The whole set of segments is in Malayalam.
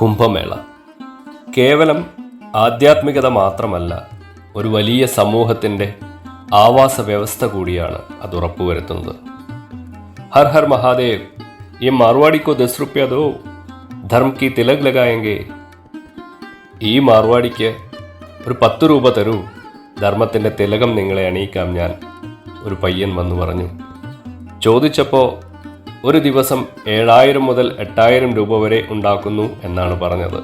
കുംഭമേള. കേവലം ആധ്യാത്മികത മാത്രമല്ല ഒരു വലിയ സമൂഹത്തിന്റെ ആവാസ വ്യവസ്ഥ കൂടിയാണ് അത് ഉറപ്പുവരുത്തുന്നത്. ഹർ ഹർ മഹാദേവ് ഈ മാർവാടിക്കോ ദസ് റുപ്യ ദോ ധർമ്മ കി തിലക് ലഗായെങ്കിൽ ഈ മാർവാടിക്ക് ഒരു പത്ത് രൂപ തരൂ. ധർമ്മത്തിന്റെ തിലകം നിങ്ങളെ അണിയിക്കാം ഞാൻ ഒരു പയ്യൻ വന്നു പറഞ്ഞു. ചോദിച്ചപ്പോൾ ഒരു ദിവസം ഏഴായിരം മുതൽ എട്ടായിരം രൂപ വരെ ഉണ്ടാക്കുന്നു എന്നാണ് പറഞ്ഞത്.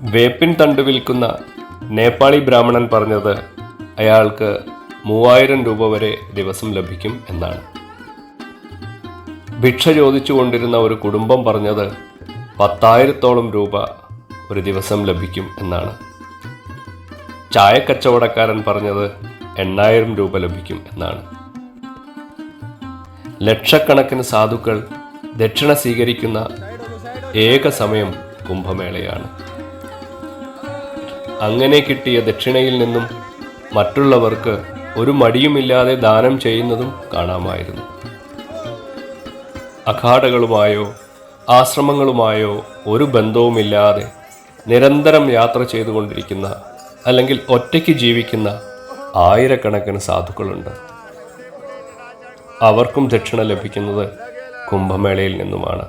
വേപ്പിൻ തണ്ട് വിൽക്കുന്ന നേപ്പാളി ബ്രാഹ്മണൻ പറഞ്ഞത് അയാൾക്ക് മൂവായിരം രൂപ വരെ ദിവസം ലഭിക്കും എന്നാണ്. ഭിക്ഷ ചോദിച്ചു കൊണ്ടിരുന്ന ഒരു കുടുംബം പറഞ്ഞത് പത്തായിരത്തോളം രൂപ ഒരു ദിവസം ലഭിക്കും എന്നാണ്. ചായക്കച്ചവടക്കാരൻ പറഞ്ഞത് എണ്ണായിരം രൂപ ലഭിക്കും എന്നാണ്. ലക്ഷക്കണക്കിന് സാധുക്കൾ ദക്ഷിണ സ്വീകരിക്കുന്ന ഏക സമയം കുംഭമേളയാണ്. അങ്ങനെ കിട്ടിയ ദക്ഷിണയിൽ നിന്നും മറ്റുള്ളവർക്ക് ഒരു മടിയുമില്ലാതെ ദാനം ചെയ്യുന്നതും കാണാമായിരുന്നു. അഖാഡകളുമായോ ആശ്രമങ്ങളുമായോ ഒരു ബന്ധവുമില്ലാതെ നിരന്തരം യാത്ര ചെയ്തുകൊണ്ടിരിക്കുന്ന അല്ലെങ്കിൽ ഒറ്റയ്ക്ക് ജീവിക്കുന്ന ആയിരക്കണക്കിന് സാധുക്കളുണ്ട്. അവർക്കും ദക്ഷിണ ലഭിക്കുന്നത് കുംഭമേളയിൽ നിന്നുമാണ്.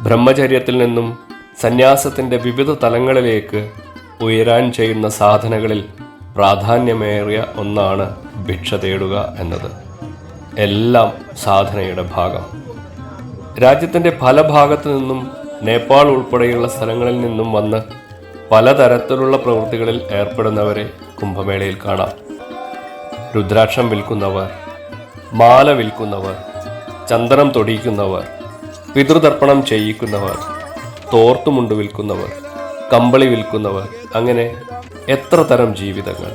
ബ്രഹ്മചര്യത്തിൽ നിന്നും സന്യാസത്തിന്റെ വിവിധ തലങ്ങളിലേക്ക് ഉയരാൻ ചെയ്യുന്ന സാധനകളിൽ പ്രാധാന്യമേറിയ ഒന്നാണ് ഭിക്ഷ തേടുക എന്നത്. എല്ലാം സാധനയുടെ ഭാഗം. രാജ്യത്തിന്റെ പല ഭാഗത്തു നിന്നും നേപ്പാൾ ഉൾപ്പെടെയുള്ള സ്ഥലങ്ങളിൽ നിന്നും വന്ന് പലതരത്തിലുള്ള പ്രവൃത്തികളിൽ ഏർപ്പെടുന്നവരെ കുംഭമേളയിൽ കാണാം. രുദ്രാക്ഷം വിൽക്കുന്നവർ മാല വിൽക്കുന്നവർ ചന്ദനം തൊടിയിക്കുന്നവർ പിതൃതർപ്പണം ചെയ്യിക്കുന്നവർ തോർത്തുമുണ്ട് വിൽക്കുന്നവർ കമ്പളി വിൽക്കുന്നവർ അങ്ങനെ എത്ര തരം ജീവിതങ്ങൾ.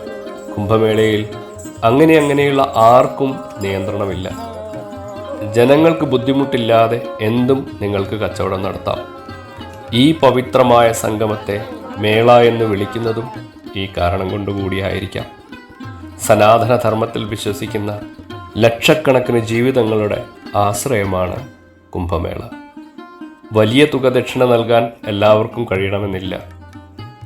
കുംഭമേളയിൽ അങ്ങനെ അങ്ങനെയുള്ള ആർക്കും നിയന്ത്രണമില്ല. ജനങ്ങൾക്ക് ബുദ്ധിമുട്ടില്ലാതെ എന്തും നിങ്ങൾക്ക് കച്ചവടം നടത്താം. ഈ പവിത്രമായ സംഗമത്തെ മേള എന്ന് വിളിക്കുന്നതും ഈ കാരണം കൊണ്ടുകൂടിയായിരിക്കാം. സനാതനധർമ്മത്തിൽ വിശ്വസിക്കുന്ന ലക്ഷക്കണക്കിന് ജീവിതങ്ങളുടെ ആശ്രയമാണ് കുംഭമേള. വലിയ തുക ദക്ഷിണ നൽകാൻ എല്ലാവർക്കും കഴിയണമെന്നില്ല.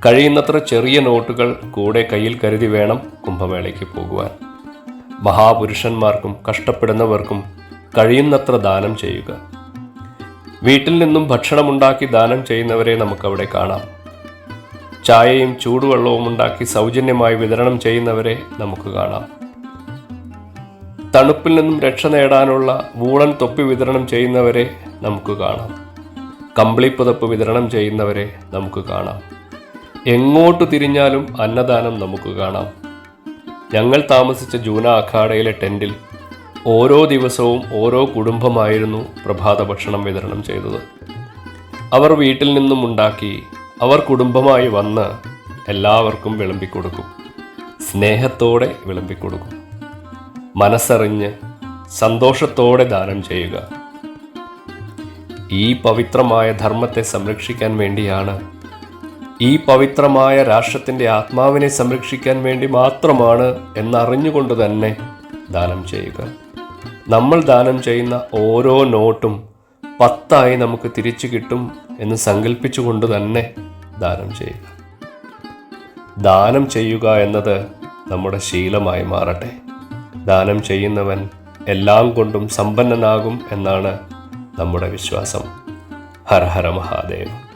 കഴിയുന്നത്ര ചെറിയ നോട്ടുകൾ കൂടെ കയ്യിൽ കരുതി വേണം കുംഭമേളയ്ക്ക് പോകുവാൻ. മഹാപുരുഷന്മാർക്കും കഷ്ടപ്പെടുന്നവർക്കും കഴിയുന്നത്ര ദാനം ചെയ്യുക. വീട്ടിൽ നിന്നും ഭക്ഷണമുണ്ടാക്കി ദാനം ചെയ്യുന്നവരെ നമുക്കവിടെ കാണാം. ചായയും ചൂടുവെള്ളവും ഉണ്ടാക്കി സൗജന്യമായി വിതരണം ചെയ്യുന്നവരെ നമുക്ക് കാണാം. തണുപ്പിൽ നിന്നും രക്ഷ നേടാനുള്ള വൂളൻ തൊപ്പി വിതരണം ചെയ്യുന്നവരെ നമുക്ക് കാണാം. കമ്പിളി പുതപ്പ് വിതരണം ചെയ്യുന്നവരെ നമുക്ക് കാണാം. എങ്ങോട്ട് തിരിഞ്ഞാലും അന്നദാനം നമുക്ക് കാണാം. ഞങ്ങൾ താമസിച്ച ജൂന അഖാഡയിലെ ടെന്റിൽ ഓരോ ദിവസവും ഓരോ കുടുംബമായിരുന്നു പ്രഭാത ഭക്ഷണം വിതരണം ചെയ്തത്. അവർ വീട്ടിൽ നിന്നും ഉണ്ടാക്കി അവർ കുടുംബമായി വന്ന് എല്ലാവർക്കും വിളമ്പിക്കൊടുക്കും. സ്നേഹത്തോടെ വിളമ്പിക്കൊടുക്കും. മനസ്സറിഞ്ഞ് സന്തോഷത്തോടെ ദാനം ചെയ്യുക. ഈ പവിത്രമായ ധർമ്മത്തെ സംരക്ഷിക്കാൻ വേണ്ടിയാണ് ഈ പവിത്രമായ രാഷ്ട്രത്തിന്റെ ആത്മാവിനെ സംരക്ഷിക്കാൻ വേണ്ടി മാത്രമാണ് എന്നറിഞ്ഞുകൊണ്ട് തന്നെ ദാനം ചെയ്യുക. നമ്മൾ ദാനം ചെയ്യുന്ന ഓരോ നോട്ടും പത്തായി നമുക്ക് തിരിച്ചു കിട്ടും എന്ന് സങ്കല്പിച്ചുകൊണ്ട് തന്നെ ദാനം ചെയ്യുക. ദാനം ചെയ്യുക എന്നത് നമ്മുടെ ശീലമായി മാറട്ടെ. ദാനം ചെയ്യുന്നവൻ എല്ലാം കൊണ്ടും സമ്പന്നനാകും എന്നാണ് നമ്മുടെ വിശ്വാസം. ഹര ഹര മഹാദേവ്.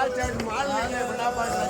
மால் மால்